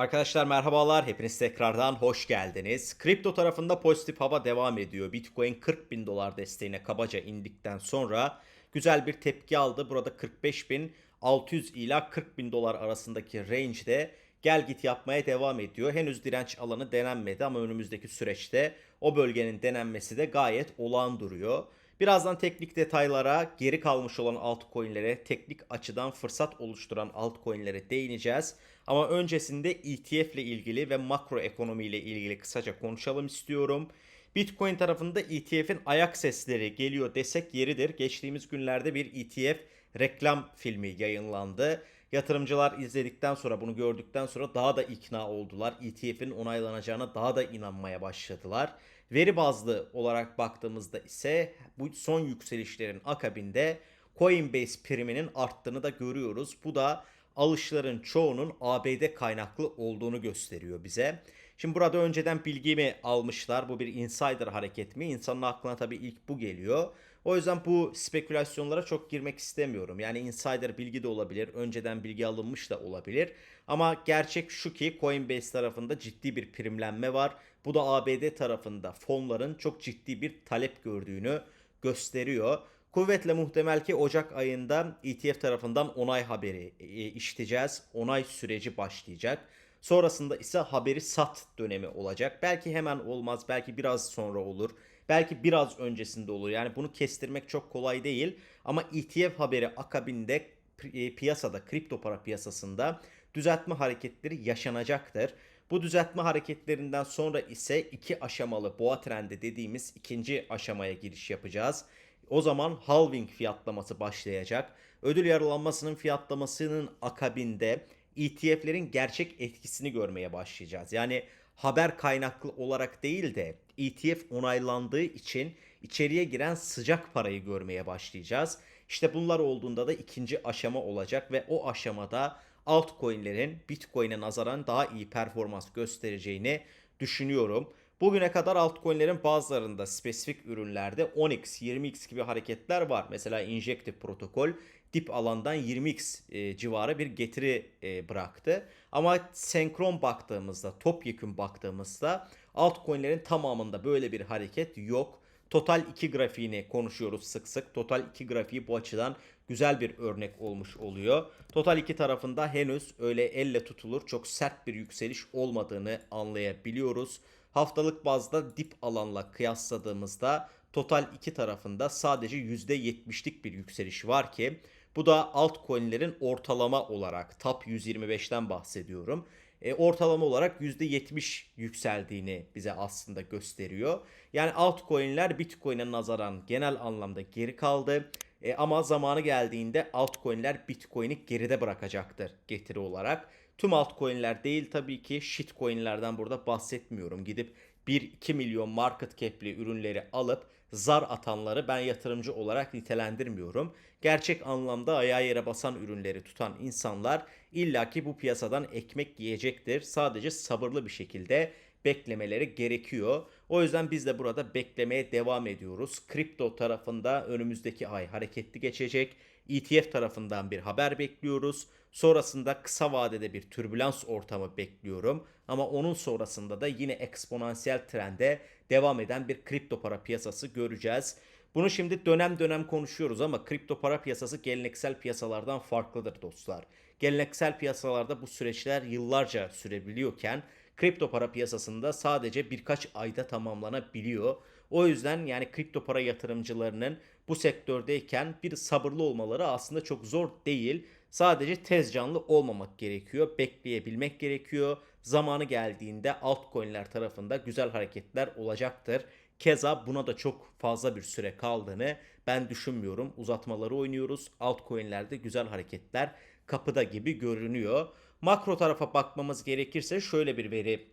Arkadaşlar merhabalar. Hepiniz tekrardan hoş geldiniz. Kripto tarafında pozitif hava devam ediyor. Bitcoin 40 bin dolar desteğine kabaca indikten sonra güzel bir tepki aldı. Burada 45 bin 600 ila 40 bin dolar arasındaki range'de gel git yapmaya devam ediyor. Henüz direnç alanı denenmedi ama önümüzdeki süreçte o bölgenin denenmesi de gayet olağan duruyor. Birazdan teknik detaylara, geri kalmış olan altcoin'lere, teknik açıdan fırsat oluşturan altcoin'lere değineceğiz. Ama öncesinde ETF ile ilgili ve makro ekonomi ile ilgili kısaca konuşalım istiyorum. Bitcoin tarafında ETF'in ayak sesleri geliyor desek yeridir. Geçtiğimiz günlerde bir ETF reklam filmi yayınlandı. Yatırımcılar izledikten sonra bunu gördükten sonra daha da ikna oldular. ETF'in onaylanacağına daha da inanmaya başladılar. Veri bazlı olarak baktığımızda ise bu son yükselişlerin akabinde Coinbase priminin arttığını da görüyoruz. Bu da alışların çoğunun ABD kaynaklı olduğunu gösteriyor bize. Şimdi burada önceden bilgimi almışlar. Bu bir insider hareket mi? İnsanın aklına tabii ilk bu geliyor. O yüzden bu spekülasyonlara çok girmek istemiyorum. Yani insider bilgi de olabilir, önceden bilgi alınmış da olabilir. Ama gerçek şu ki Coinbase tarafında ciddi bir primlenme var. Bu da ABD tarafında fonların çok ciddi bir talep gördüğünü gösteriyor. Kuvvetle muhtemel ki Ocak ayında ETF tarafından onay haberi e, işiteceğiz. Onay süreci başlayacak. Sonrasında ise haberi sat dönemi olacak. Belki hemen olmaz, belki biraz sonra olur. Belki biraz öncesinde olur. Yani bunu kestirmek çok kolay değil. Ama ETF haberi akabinde pi- piyasada, kripto para piyasasında düzeltme hareketleri yaşanacaktır. Bu düzeltme hareketlerinden sonra ise iki aşamalı boğa trendi dediğimiz ikinci aşamaya giriş yapacağız. O zaman halving fiyatlaması başlayacak. Ödül yarılanmasının fiyatlamasının akabinde ETF'lerin gerçek etkisini görmeye başlayacağız. Yani haber kaynaklı olarak değil de ETF onaylandığı için içeriye giren sıcak parayı görmeye başlayacağız. İşte bunlar olduğunda da ikinci aşama olacak ve o aşamada altcoin'lerin Bitcoin'e nazaran daha iyi performans göstereceğini düşünüyorum. Bugüne kadar altcoin'lerin bazılarında spesifik ürünlerde 10x, 20x gibi hareketler var. Mesela Injective protokol dip alandan 20x e, civarı bir getiri e, bıraktı. Ama senkron baktığımızda, topyekün baktığımızda altcoin'lerin tamamında böyle bir hareket yok. Total 2 grafiğini konuşuyoruz sık sık. Total 2 grafiği bu açıdan güzel bir örnek olmuş oluyor. Total 2 tarafında henüz öyle elle tutulur çok sert bir yükseliş olmadığını anlayabiliyoruz. Haftalık bazda dip alanla kıyasladığımızda Total 2 tarafında sadece %70'lik bir yükseliş var ki bu da altcoin'lerin ortalama olarak top 125'ten bahsediyorum. E, ortalama olarak %70 yükseldiğini bize aslında gösteriyor. Yani altcoin'ler Bitcoin'e nazaran genel anlamda geri kaldı. E, ama zamanı geldiğinde altcoin'ler Bitcoin'i geride bırakacaktır getiri olarak. Tüm altcoin'ler değil tabii ki shitcoin'lerden burada bahsetmiyorum. Gidip 1-2 milyon market cap'li ürünleri alıp zar atanları ben yatırımcı olarak nitelendirmiyorum. Gerçek anlamda ayağa yere basan ürünleri tutan insanlar illaki bu piyasadan ekmek yiyecektir. Sadece sabırlı bir şekilde beklemeleri gerekiyor. O yüzden biz de burada beklemeye devam ediyoruz. Kripto tarafında önümüzdeki ay hareketli geçecek. ETF tarafından bir haber bekliyoruz. Sonrasında kısa vadede bir türbülans ortamı bekliyorum. Ama onun sonrasında da yine eksponansiyel trende devam eden bir kripto para piyasası göreceğiz. Bunu şimdi dönem dönem konuşuyoruz ama kripto para piyasası geleneksel piyasalardan farklıdır dostlar. Geleneksel piyasalarda bu süreçler yıllarca sürebiliyorken kripto para piyasasında sadece birkaç ayda tamamlanabiliyor. O yüzden yani kripto para yatırımcılarının bu sektördeyken bir sabırlı olmaları aslında çok zor değil. Sadece tez canlı olmamak gerekiyor. Bekleyebilmek gerekiyor. Zamanı geldiğinde altcoin'ler tarafında güzel hareketler olacaktır. Keza buna da çok fazla bir süre kaldığını ben düşünmüyorum. Uzatmaları oynuyoruz. Altcoin'lerde güzel hareketler kapıda gibi görünüyor. Makro tarafa bakmamız gerekirse şöyle bir veri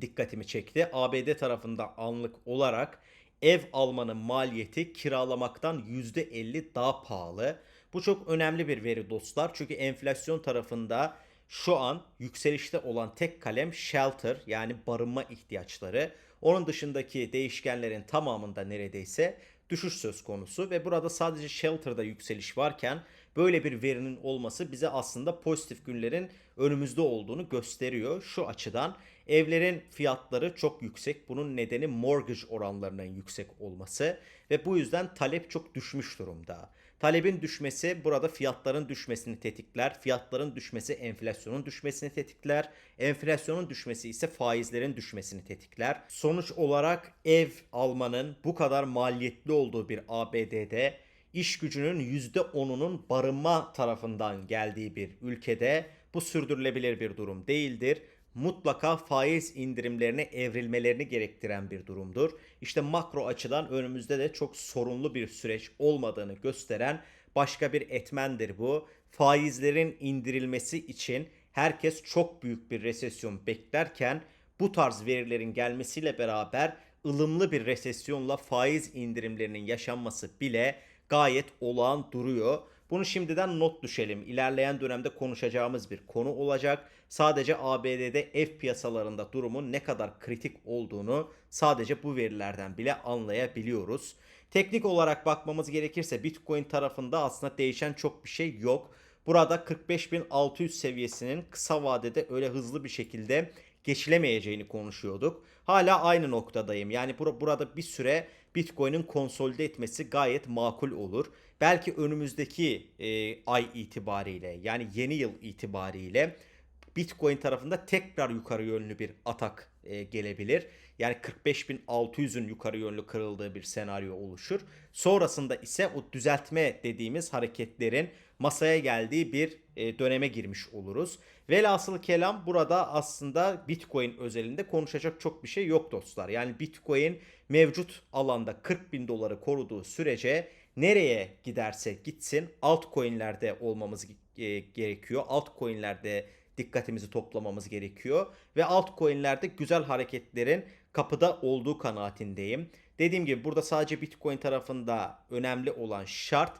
dikkatimi çekti. ABD tarafında anlık olarak ev almanın maliyeti kiralamaktan %50 daha pahalı. Bu çok önemli bir veri dostlar. Çünkü enflasyon tarafında şu an yükselişte olan tek kalem shelter yani barınma ihtiyaçları. Onun dışındaki değişkenlerin tamamında neredeyse düşüş söz konusu ve burada sadece shelter'da yükseliş varken Böyle bir verinin olması bize aslında pozitif günlerin önümüzde olduğunu gösteriyor. Şu açıdan evlerin fiyatları çok yüksek. Bunun nedeni mortgage oranlarının yüksek olması ve bu yüzden talep çok düşmüş durumda. Talebin düşmesi burada fiyatların düşmesini tetikler. Fiyatların düşmesi enflasyonun düşmesini tetikler. Enflasyonun düşmesi ise faizlerin düşmesini tetikler. Sonuç olarak ev almanın bu kadar maliyetli olduğu bir ABD'de iş gücünün %10'unun barınma tarafından geldiği bir ülkede bu sürdürülebilir bir durum değildir mutlaka faiz indirimlerine evrilmelerini gerektiren bir durumdur. İşte makro açıdan önümüzde de çok sorunlu bir süreç olmadığını gösteren başka bir etmendir bu. Faizlerin indirilmesi için herkes çok büyük bir resesyon beklerken bu tarz verilerin gelmesiyle beraber ılımlı bir resesyonla faiz indirimlerinin yaşanması bile gayet olağan duruyor. Bunu şimdiden not düşelim. İlerleyen dönemde konuşacağımız bir konu olacak. Sadece ABD'de ev piyasalarında durumun ne kadar kritik olduğunu sadece bu verilerden bile anlayabiliyoruz. Teknik olarak bakmamız gerekirse Bitcoin tarafında aslında değişen çok bir şey yok. Burada 45.600 seviyesinin kısa vadede öyle hızlı bir şekilde geçilemeyeceğini konuşuyorduk. Hala aynı noktadayım. Yani bur- burada bir süre Bitcoin'in konsolide etmesi gayet makul olur. Belki önümüzdeki e, ay itibariyle yani yeni yıl itibariyle Bitcoin tarafında tekrar yukarı yönlü bir atak e, gelebilir. Yani 45.600'ün yukarı yönlü kırıldığı bir senaryo oluşur. Sonrasında ise o düzeltme dediğimiz hareketlerin masaya geldiği bir e, döneme girmiş oluruz. Velhasıl kelam burada aslında Bitcoin özelinde konuşacak çok bir şey yok dostlar. Yani Bitcoin mevcut alanda 40 bin doları koruduğu sürece nereye giderse gitsin altcoin'lerde olmamız e, gerekiyor. Altcoin'lerde dikkatimizi toplamamız gerekiyor. Ve altcoin'lerde güzel hareketlerin kapıda olduğu kanaatindeyim. Dediğim gibi burada sadece Bitcoin tarafında önemli olan şart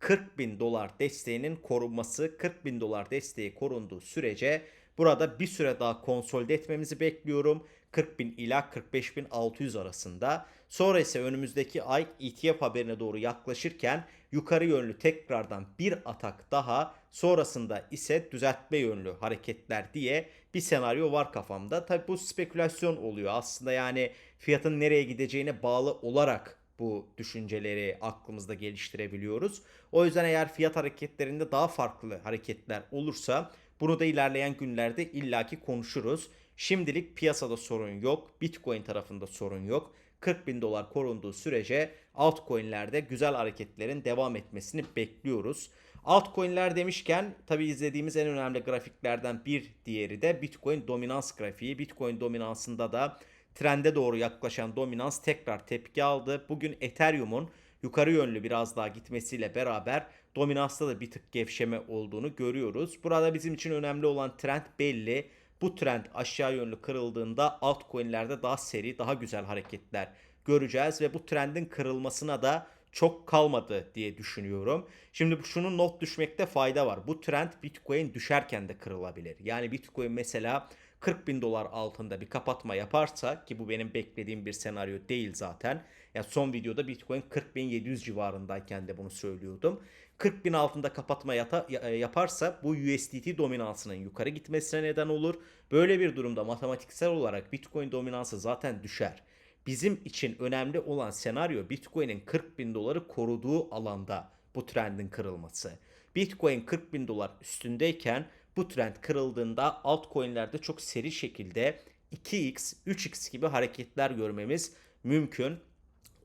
40 bin dolar desteğinin korunması. 40 bin dolar desteği korunduğu sürece burada bir süre daha konsolide etmemizi bekliyorum. 40 bin ila 45 bin 600 arasında. Sonra ise önümüzdeki ay ETF haberine doğru yaklaşırken yukarı yönlü tekrardan bir atak daha sonrasında ise düzeltme yönlü hareketler diye bir senaryo var kafamda. Tabi bu spekülasyon oluyor aslında yani fiyatın nereye gideceğine bağlı olarak bu düşünceleri aklımızda geliştirebiliyoruz. O yüzden eğer fiyat hareketlerinde daha farklı hareketler olursa bunu da ilerleyen günlerde illaki konuşuruz. Şimdilik piyasada sorun yok. Bitcoin tarafında sorun yok. 40 bin dolar korunduğu sürece altcoin'lerde güzel hareketlerin devam etmesini bekliyoruz. Altcoin'ler demişken tabi izlediğimiz en önemli grafiklerden bir diğeri de Bitcoin dominans grafiği. Bitcoin dominansında da trende doğru yaklaşan dominans tekrar tepki aldı. Bugün Ethereum'un yukarı yönlü biraz daha gitmesiyle beraber dominansta da bir tık gevşeme olduğunu görüyoruz. Burada bizim için önemli olan trend belli. Bu trend aşağı yönlü kırıldığında altcoin'lerde daha seri, daha güzel hareketler göreceğiz ve bu trendin kırılmasına da çok kalmadı diye düşünüyorum. Şimdi şunun not düşmekte fayda var. Bu trend Bitcoin düşerken de kırılabilir. Yani Bitcoin mesela 40 bin dolar altında bir kapatma yaparsa ki bu benim beklediğim bir senaryo değil zaten. Yani son videoda Bitcoin 40.700 civarındayken de bunu söylüyordum. 40 bin altında kapatma yata, yaparsa bu USDT dominansının yukarı gitmesine neden olur. Böyle bir durumda matematiksel olarak Bitcoin dominansı zaten düşer. Bizim için önemli olan senaryo Bitcoin'in 40 bin doları koruduğu alanda bu trendin kırılması. Bitcoin 40 bin dolar üstündeyken bu trend kırıldığında altcoin'lerde çok seri şekilde 2x, 3x gibi hareketler görmemiz mümkün.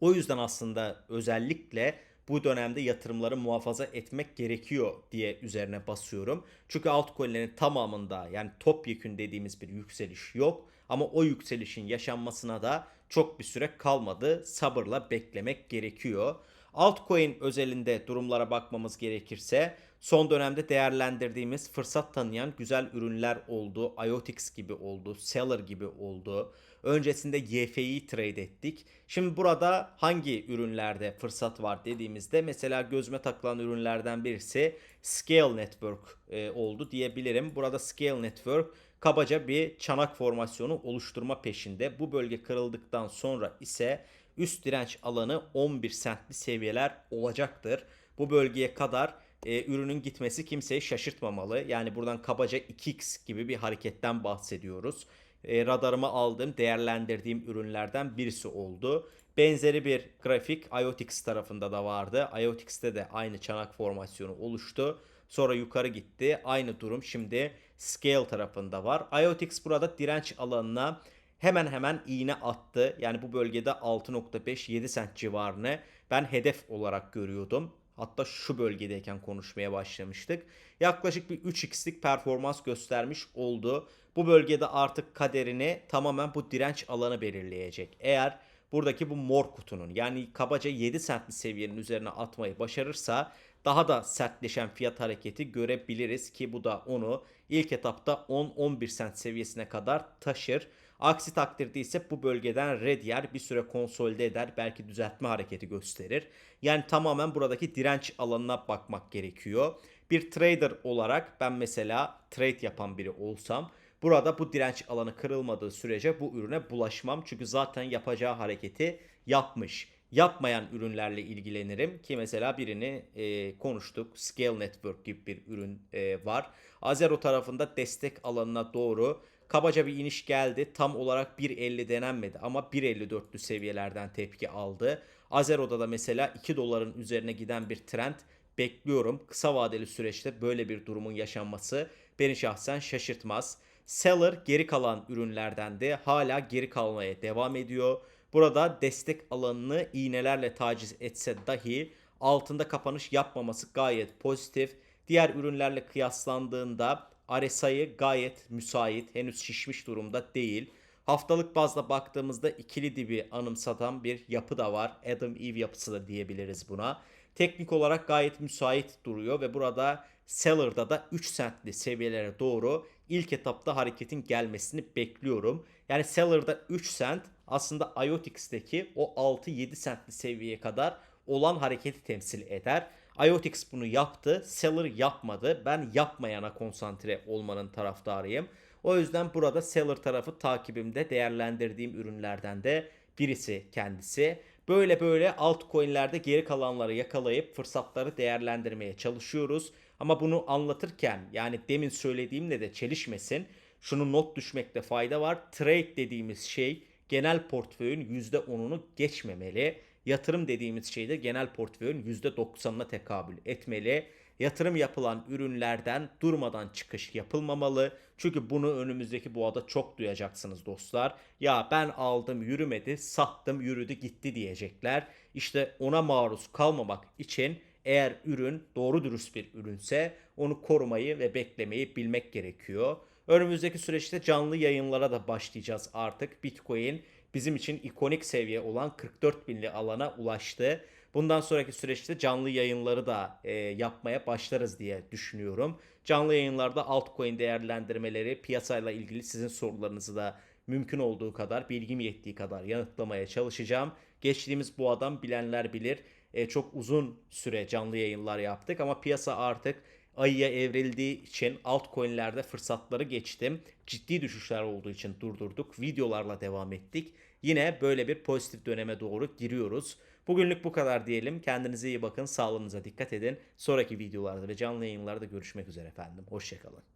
O yüzden aslında özellikle bu dönemde yatırımları muhafaza etmek gerekiyor diye üzerine basıyorum. Çünkü altcoin'lerin tamamında yani topyekün dediğimiz bir yükseliş yok. Ama o yükselişin yaşanmasına da çok bir süre kalmadı. Sabırla beklemek gerekiyor. Altcoin özelinde durumlara bakmamız gerekirse son dönemde değerlendirdiğimiz fırsat tanıyan güzel ürünler oldu. IOTX gibi oldu, Seller gibi oldu. Öncesinde YF'yi trade ettik. Şimdi burada hangi ürünlerde fırsat var dediğimizde mesela gözüme takılan ürünlerden birisi Scale Network e, oldu diyebilirim. Burada Scale Network kabaca bir çanak formasyonu oluşturma peşinde. Bu bölge kırıldıktan sonra ise üst direnç alanı 11 sentli seviyeler olacaktır. Bu bölgeye kadar e, ürünün gitmesi kimseyi şaşırtmamalı. Yani buradan kabaca 2x gibi bir hareketten bahsediyoruz. E, radarıma aldığım, değerlendirdiğim ürünlerden birisi oldu. Benzeri bir grafik IoTix tarafında da vardı. IoTix'te de aynı çanak formasyonu oluştu. Sonra yukarı gitti. Aynı durum şimdi Scale tarafında var. IoTix burada direnç alanına hemen hemen iğne attı. Yani bu bölgede 6.5-7 sent civarını ben hedef olarak görüyordum. Hatta şu bölgedeyken konuşmaya başlamıştık. Yaklaşık bir 3x'lik performans göstermiş oldu. Bu bölgede artık kaderini tamamen bu direnç alanı belirleyecek. Eğer buradaki bu mor kutunun yani kabaca 7 centli seviyenin üzerine atmayı başarırsa daha da sertleşen fiyat hareketi görebiliriz ki bu da onu ilk etapta 10-11 cent seviyesine kadar taşır. Aksi takdirde ise bu bölgeden red yer bir süre konsolide eder belki düzeltme hareketi gösterir. Yani tamamen buradaki direnç alanına bakmak gerekiyor. Bir trader olarak ben mesela trade yapan biri olsam burada bu direnç alanı kırılmadığı sürece bu ürüne bulaşmam. Çünkü zaten yapacağı hareketi yapmış. Yapmayan ürünlerle ilgilenirim ki mesela birini e, konuştuk. Scale Network gibi bir ürün e, var. Azero tarafında destek alanına doğru kabaca bir iniş geldi. Tam olarak 1.50 denenmedi ama 1.54'lü seviyelerden tepki aldı. Azero'da da mesela 2 doların üzerine giden bir trend bekliyorum. Kısa vadeli süreçte böyle bir durumun yaşanması beni şahsen şaşırtmaz. Seller geri kalan ürünlerden de hala geri kalmaya devam ediyor. Burada destek alanını iğnelerle taciz etse dahi altında kapanış yapmaması gayet pozitif. Diğer ürünlerle kıyaslandığında RSI'yi gayet müsait. Henüz şişmiş durumda değil. Haftalık bazda baktığımızda ikili dibi anımsatan bir yapı da var. Adam Eve yapısı da diyebiliriz buna. Teknik olarak gayet müsait duruyor ve burada Seller'da da 3 centli seviyelere doğru ilk etapta hareketin gelmesini bekliyorum. Yani Seller'da 3 cent aslında IoTix'teki o 6-7 centli seviyeye kadar olan hareketi temsil eder. IoTix bunu yaptı, Seller yapmadı. Ben yapmayana konsantre olmanın taraftarıyım. O yüzden burada Seller tarafı takibimde değerlendirdiğim ürünlerden de birisi kendisi. Böyle böyle altcoin'lerde geri kalanları yakalayıp fırsatları değerlendirmeye çalışıyoruz. Ama bunu anlatırken yani demin söylediğimle de çelişmesin. Şunu not düşmekte fayda var. Trade dediğimiz şey genel portföyün %10'unu geçmemeli. Yatırım dediğimiz şey de genel portföyün %90'ına tekabül etmeli. Yatırım yapılan ürünlerden durmadan çıkış yapılmamalı. Çünkü bunu önümüzdeki boğada çok duyacaksınız dostlar. Ya ben aldım yürümedi, sattım yürüdü gitti diyecekler. İşte ona maruz kalmamak için eğer ürün doğru dürüst bir ürünse onu korumayı ve beklemeyi bilmek gerekiyor. Önümüzdeki süreçte canlı yayınlara da başlayacağız artık. Bitcoin bizim için ikonik seviye olan 44 binli alana ulaştı. Bundan sonraki süreçte canlı yayınları da e, yapmaya başlarız diye düşünüyorum. Canlı yayınlarda altcoin değerlendirmeleri, piyasayla ilgili sizin sorularınızı da mümkün olduğu kadar, bilgim yettiği kadar yanıtlamaya çalışacağım. Geçtiğimiz bu adam bilenler bilir. E, çok uzun süre canlı yayınlar yaptık ama piyasa artık ayıya evrildiği için altcoin'lerde fırsatları geçtim. Ciddi düşüşler olduğu için durdurduk. Videolarla devam ettik. Yine böyle bir pozitif döneme doğru giriyoruz. Bugünlük bu kadar diyelim. Kendinize iyi bakın. Sağlığınıza dikkat edin. Sonraki videolarda ve canlı yayınlarda görüşmek üzere efendim. Hoşçakalın.